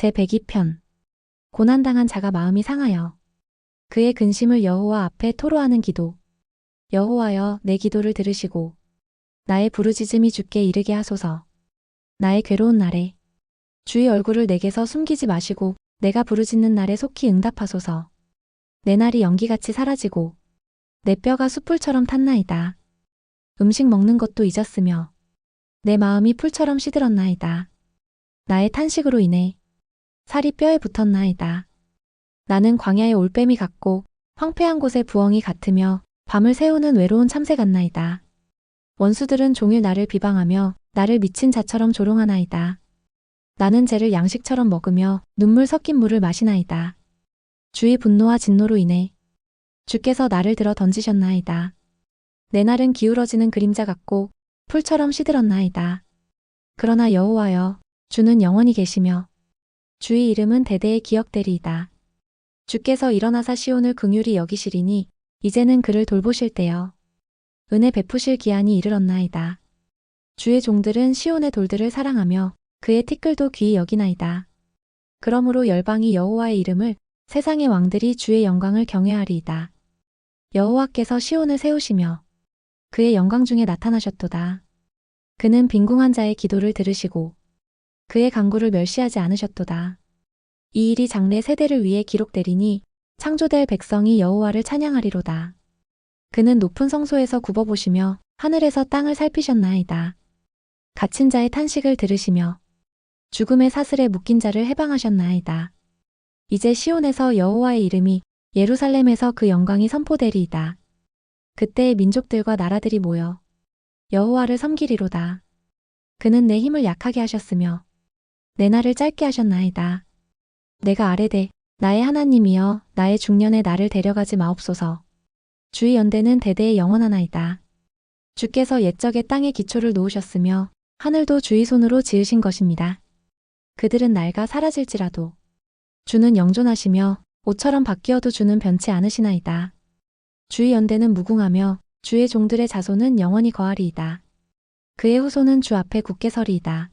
제102편. 고난당한 자가 마음이 상하여 그의 근심을 여호와 앞에 토로하는 기도. 여호와여 내 기도를 들으시고 나의 부르짖음이 주께 이르게 하소서. 나의 괴로운 날에 주의 얼굴을 내게서 숨기지 마시고 내가 부르짖는 날에 속히 응답하소서. 내 날이 연기같이 사라지고 내 뼈가 숯불처럼 탔나이다. 음식 먹는 것도 잊었으며 내 마음이 풀처럼 시들었나이다. 나의 탄식으로 인해 살이 뼈에 붙었나이다. 나는 광야의 올빼미 같고 황폐한 곳의 부엉이 같으며 밤을 새우는 외로운 참새 같나이다. 원수들은 종일 나를 비방하며 나를 미친 자처럼 조롱하나이다. 나는 쟤를 양식처럼 먹으며 눈물 섞인 물을 마시나이다. 주의 분노와 진노로 인해 주께서 나를 들어 던지셨나이다. 내 날은 기울어지는 그림자 같고 풀처럼 시들었나이다. 그러나 여호와여 주는 영원히 계시며 주의 이름은 대대에 기억되리이다. 주께서 일어나사 시온을 긍휼히 여기시리니 이제는 그를 돌보실 때여. 은혜 베푸실 기한이 이르렀나이다. 주의 종들은 시온의 돌들을 사랑하며 그의 티끌도 귀히 여기나이다. 그러므로 열방이 여호와의 이름을 세상의 왕들이 주의 영광을 경외하리이다. 여호와께서 시온을 세우시며 그의 영광 중에 나타나셨도다. 그는 빈궁한 자의 기도를 들으시고 그의 강구를 멸시하지 않으셨도다. 이 일이 장래 세대를 위해 기록되리니 창조될 백성이 여호와를 찬양하리로다. 그는 높은 성소에서 굽어보시며 하늘에서 땅을 살피셨나이다. 갇힌 자의 탄식을 들으시며 죽음의 사슬에 묶인 자를 해방하셨나이다. 이제 시온에서 여호와의 이름이 예루살렘에서 그 영광이 선포되리이다. 그때의 민족들과 나라들이 모여 여호와를 섬기리로다. 그는 내 힘을 약하게 하셨으며 내 날을 짧게 하셨나이다. 내가 아래되 나의 하나님이여 나의 중년에 나를 데려가지 마옵소서. 주의 연대는 대대에 영원하나이다. 주께서 옛적에 땅에 기초를 놓으셨으며 하늘도 주의 손으로 지으신 것입니다. 그들은 낡아 사라질지라도 주는 영존하시며 옷처럼 바뀌어도 주는 변치 않으시나이다. 주의 연대는 무궁하며 주의 종들의 자손은 영원히 거하리이다. 그의 후손은 주 앞에 굳게 서리이다.